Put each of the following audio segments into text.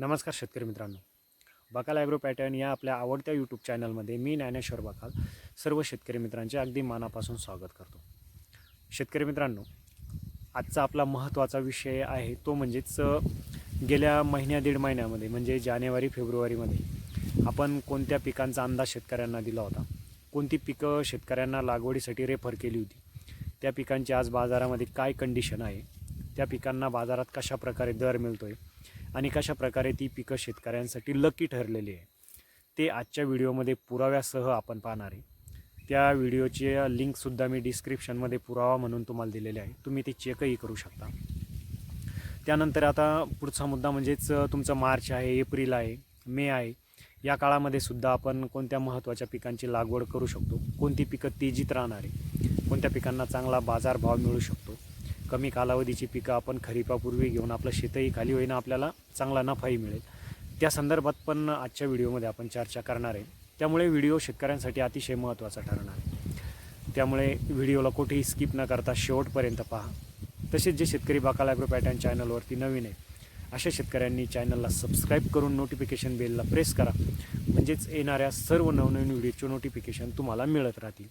नमस्कार शेतकरी मित्रांनो. बकाल ॲग्रो पॅटर्न या आपल्या आवडत्या यूट्यूब चॅनलमध्ये मी ज्ञानेश्वर बकाल सर्व शेतकरी मित्रांचे अगदी मनापासून स्वागत करतो. शेतकरी मित्रांनो आजचा आपला महत्त्वाचा विषय आहे तो म्हणजेच गेल्या महिन्या दीड महिन्यामध्ये म्हणजे जानेवारी फेब्रुवारीमध्ये आपण कोणत्या पिकांचा अंदाज शेतकऱ्यांना दिला होता? कोणती पिकं शेतकऱ्यांना लागवडीसाठी रेफर केली होती? त्या पिकांची आज बाजारामध्ये काय कंडिशन आहे? त्या पिकांना बाजारात कशा प्रकारे दर मिळतो आहे आणि कशा प्रकारे ती पिकं शेतकऱ्यांसाठी लकी ठरलेली आहे. ते आजच्या व्हिडिओमध्ये पुराव्यासह आपण पाहणार आहे. त्या व्हिडिओची लिंकसुद्धा मी डिस्क्रिप्शनमध्ये पुरावा म्हणून तुम्हाला दिलेले आहे. तुम्ही ते चेकही करू शकता. त्यानंतर आता पुढचा मुद्दा म्हणजेच तुमचं मार्च आहे एप्रिल आहे मे आहे. या काळामध्ये सुद्धा आपण कोणत्या महत्त्वाच्या पिकांची लागवड करू शकतो? कोणती पिकं तेजीत राहणार आहे? कोणत्या पिकांना चांगला बाजारभाव मिळू शकतो? कमी कालावधीची पिकं आपण खरीपापूर्वी घेऊन आपलं शेतही खाली होईना आपल्याला चांगला नफाही मिळेल. त्या संदर्भात पण आजच्या व्हिडिओमध्ये आपण चर्चा करणार आहे. त्यामुळे व्हिडिओ शेतकऱ्यांसाठी अतिशय महत्त्वाचा ठरणार आहे. त्यामुळे व्हिडिओला कुठेही स्किप न करता शेवटपर्यंत पहा. तसेच जे शेतकरी बाकाल ॲग्रो पॅटर्न चॅनलवरती नवीन आहे अशा शेतकऱ्यांनी चॅनलला सबस्क्राईब करून नोटिफिकेशन बेलला प्रेस करा. म्हणजेच येणाऱ्या सर्व नवनवीन व्हिडिओचे नोटिफिकेशन तुम्हाला मिळत राहतील.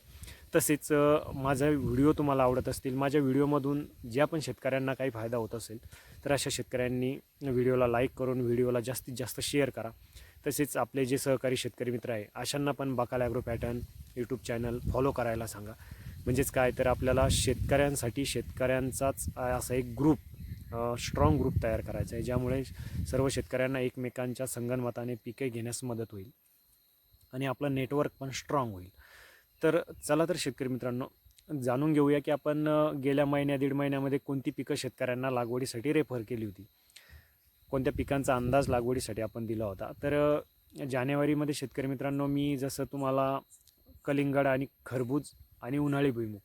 तसेच माझा व्हिडिओ तुम्हाला आवडत असतील माझ्या व्हिडिओमधून ज्या पण शेतकऱ्यांना काही फायदा होत असेल तर अशा शेतकऱ्यांनी व्हिडिओला लाईक करून व्हिडिओला जास्तीत जास्त शेअर करा. तसेच आपले जे सहकारी शेतकरी मित्र आहे अशांना पण बाकाल agro pattern YouTube channel follow करायला सांगा. म्हणजेच काय तर आपल्याला शेतकऱ्यांसाठी शेतकऱ्यांचाच असा एक ग्रुप स्ट्रॉंग ग्रुप तयार करायचा आहे ज्यामुळे सर्व शेतकऱ्यांना एकमेकांच्या संगनमताने पिके घेण्यास मदत होईल आणि आपलं नेटवर्क पण स्ट्रॉंग होईल. तर चला तर शेतकरी मित्रांनो जाणून घेऊया की आपण गेल्या महिन्या दीड महिन्यामध्ये कोणती पिकं शेतकऱ्यांना लागवडीसाठी रेफर केली होती? कोणत्या पिकांचा अंदाज लागवडीसाठी आपण दिला होता? तर जानेवारीमध्ये शेतकरी मित्रांनो मी जसं तुम्हाला कलिंगड आणि खरबूज आणि उन्हाळी भुईमूग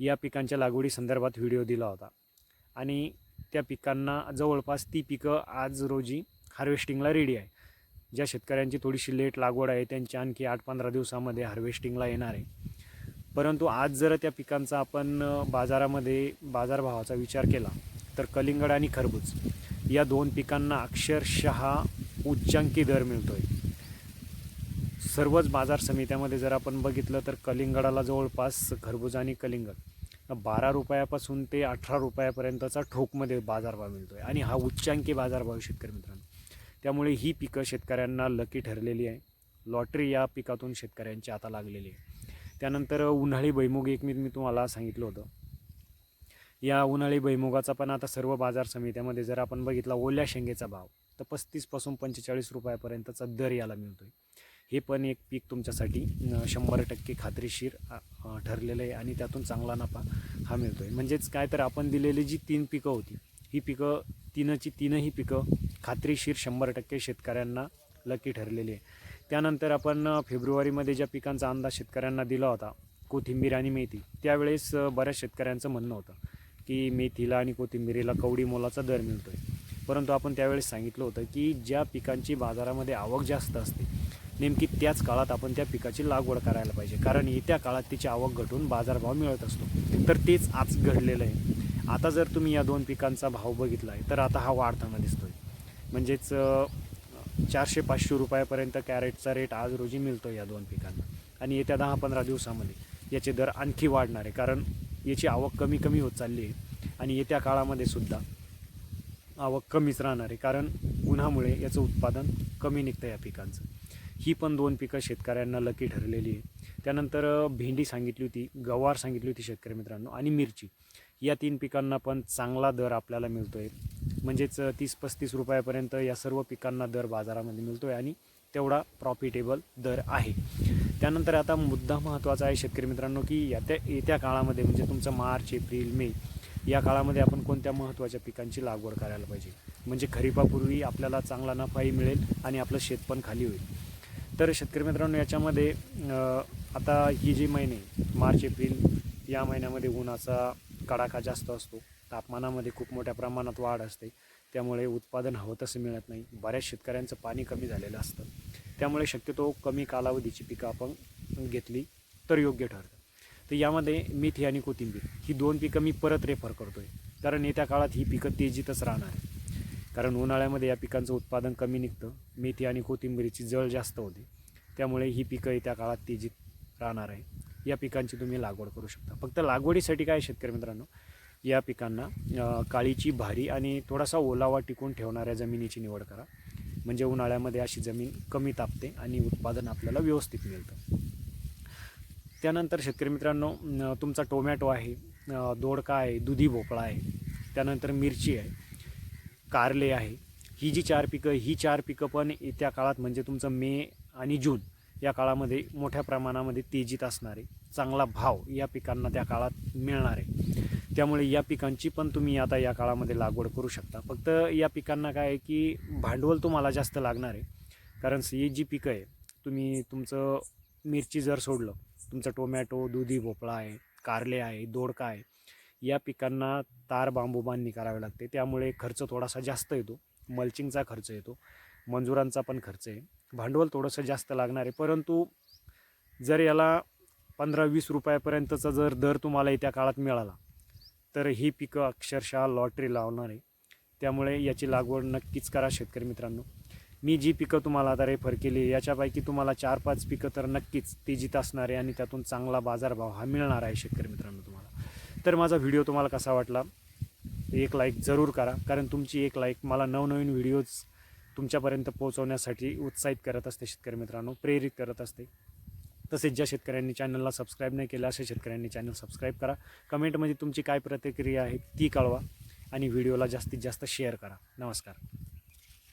या पिकांच्या लागवडी संदर्भात व्हिडिओ दिला होता. आणि त्या पिकांना जवळपास ती पिकं आज रोजी हार्वेस्टिंगला रेडी आहे. ज्या शेतकऱ्यांची थोडीशी लेट लागवड आहे त्यांची आणखी आठ पंधरा दिवसामध्ये हार्वेस्टिंगला येणार आहे. परंतु आज जर त्या पिकांचा आपण बाजारामध्ये बाजारभावाचा विचार केला तर कलिंगड आणि खरबूज या दोन पिकांना अक्षरशः उच्चांकी दर मिळतो आहे सर्वच बाजार समित्यामध्ये जर आपण बघितलं तर कलिंगडाला जवळपास खरबूज आणि कलिंगड बारा रुपयापासून ते अठरा रुपयापर्यंतचा ठोकमध्ये बाजारभाव मिळतो आहे आणि हा उच्चांकी बाजारभाव शेतकरी मित्रांनो. त्यामुळे ही पिकं शेतकऱ्यांना लकी ठरलेली आहे. लॉटरी या पिकातून शेतकऱ्यांची आता लागलेली आहे. त्यानंतर उन्हाळी भैमुग एक मी मी तुम्हाला सांगितलं होतं. या उन्हाळी भैमुगाचा पण आता सर्व बाजार समित्यामध्ये जर आपण बघितला ओल्या शेंगेचा भाव तर पस्तीसपासून पंचेचाळीस रुपयापर्यंतचा दर याला मिळतो आहे हे पण एक पीक तुमच्यासाठी शंभर टक्के खात्रीशीर ठरलेलं आहे आणि त्यातून चांगला नफा हा मिळतो आहे म्हणजेच काय तर आपण दिलेली जी तीन पिकं होती ही पिकं तीनची तीनही पिकं खात्रीशीर शंभर टक्के शेतकऱ्यांना लकी ठरलेली आहे. त्यानंतर आपण फेब्रुवारीमध्ये ज्या पिकांचा अंदाज शेतकऱ्यांना दिला होता कोथिंबीर आणि मेथी त्यावेळेस बऱ्याच शेतकऱ्यांचं म्हणणं होतं की मेथीला आणि कोथिंबीरीला कवडी मोलाचा दर मिळतो आहे परंतु आपण त्यावेळेस सांगितलं होतं की ज्या पिकांची बाजारामध्ये आवक जास्त असते नेमकी त्याच काळात आपण त्या पिकाची लागवड करायला पाहिजे. कारण येत्या काळात तिची आवक घटून बाजारभाव मिळत असतो. तर तेच आज घडलेलं आहे. आता जर तुम्ही या दोन पिकांचा भाव बघितला आहे तर आता हा वाढताना दिसतोय. म्हणजेच चारशे पाचशे रुपयापर्यंत कॅरेटचा रेट आज रोजी मिळतो या दोन पिकांना. आणि येत्या दहा पंधरा दिवसामध्ये याचे दर आणखी वाढणार आहे कारण याची आवक कमी कमी होत चालली आहे. आणि येत्या काळामध्ये सुद्धा आवक कमीच राहणार आहे कारण उन्हामुळे याचं उत्पादन कमी निघतं या पिकांचं. ही पण दोन पिकं शेतकऱ्यांना लकी ठरलेली आहे त्यानंतर भेंडी सांगितली होती गवार सांगितली होती शेतकरी मित्रांनो आणि मिरची. या तीन पिकांना पण चांगला दर आपल्याला मिळतो आहे म्हणजेच तीस पस्तीस रुपयापर्यंत या सर्व पिकांना दर बाजारामध्ये मिळतो आहे आणि तेवढा प्रॉफिटेबल दर आहे. त्यानंतर आता मुद्दा महत्त्वाचा आहे शेतकरी मित्रांनो की येत्या येत्या काळामध्ये म्हणजे तुमचं मार्च एप्रिल मे या काळामध्ये आपण कोणत्या महत्त्वाच्या पिकांची लागवड करायला पाहिजे? म्हणजे खरीपापूर्वी आपल्याला चांगला नफाही मिळेल आणि आपलं शेत पण खाली होईल. तर शेतकरी मित्रांनो याच्यामध्ये आता ही जी महिने मार्च एप्रिल या महिन्यामध्ये उन्हाचा कडाका जास्त असतो. तापमानामध्ये खूप मोठ्या प्रमाणात वाढ असते. त्यामुळे उत्पादन हवं तसं मिळत नाही. बऱ्याच शेतकऱ्यांचं पाणी कमी झालेलं असतं. त्यामुळे शक्यतो कमी कालावधीची पिकं आपण घेतली तर योग्य ठरतं. तर यामध्ये मेथी आणि कोथिंबीर ही दोन पिकं मी परत रेफर करतो आहे कारण येत्या काळात ही पिकं तेजीतच राहणार आहे कारण उन्हाळ्यामध्ये या पिकांचं उत्पादन कमी निघतं. मेथी आणि कोथिंबीरीची जळ जास्त होते. त्यामुळे ही पिकं येत्या काळात तेजीत राहणार आहे. या पिकांची तुम्ही लागवड करू शकता. फक्त लागवडीसाठी काय आहे शेतकरी मित्रांनो या पिकांना काळीची भारी आणि थोडासा ओलावा टिकून ठेवणाऱ्या जमिनीची निवड करा. म्हणजे उन्हाळ्यामध्ये अशी जमीन कमी तापते आणि उत्पादन आपल्याला व्यवस्थित मिळतं. त्यानंतर शेतकरी मित्रांनो तुमचा टोमॅटो आहे दोडका आहे दुधी भोपळा आहे त्यानंतर मिरची आहे कारले आहे. ही जी चार पिकं ही चार पिकं पण येत्या काळात म्हणजे तुमचं मे आणि जून या काळामध्ये मोठ्या प्रमाणामध्ये तेजीत असणारे चांगला भाव या पिकांना त्या काळात मिळणार. आहे त्यामुळे या पिकांची पण तुम्ही आता या काळामध्ये लागवड करू शकता. फक्त या पिकांना काय आहे की भांडवल तुम्हाला जास्त लागणार आहे. कारण ही जी पिकं आहे तुम्ही तुमचं मिरची जर सोडलं तुमचं टोमॅटो दुधी भोपळा आहे कारले आहे दोडका आहे या पिकांना तार बांबू बांधणी करावी लागते. त्यामुळे खर्च थोडासा जास्त येतो. मल्चिंगचा खर्च येतो. मंजुरांचा पण खर्च आहे. भांडवल थोडंसं जास्त लागणार आहे. परंतु जर याला पंधरा वीस रुपयापर्यंतचा जर दर तुम्हाला येत्या काळात मिळाला तर ही पिकं अक्षरशः लॉटरी लावणार आहे. त्यामुळे याची लागवड नक्कीच करा शेतकरी मित्रांनो. मी जी पिकं तुम्हाला आता रेफर केली याच्यापैकी तुम्हाला चार पाच पिकं तर नक्कीच तेजीत असणार आहे आणि त्यातून चांगला बाजारभाव हा मिळणार आहे शेतकरी मित्रांनो तुम्हाला. तर माझा व्हिडिओ तुम्हाला कसा वाटला एक लाईक जरूर करा कारण तुमची एक लाईक मला नवनवीन व्हिडिओज तुमच्यापर्यंत पोहोचवण्यासाठी उत्साहित करत असते शेतकरी मित्रांनो प्रेरित करत असते. तसेच ज्या शेतकऱ्यांनी चॅनलला सबस्क्राईब नाही केलं अशा शेतकऱ्यांनी चॅनल सबस्क्राईब करा. कमेंटमध्ये तुमची काय प्रतिक्रिया आहे ती कळवा आणि व्हिडिओला जास्तीत जास्त शेअर करा. नमस्कार.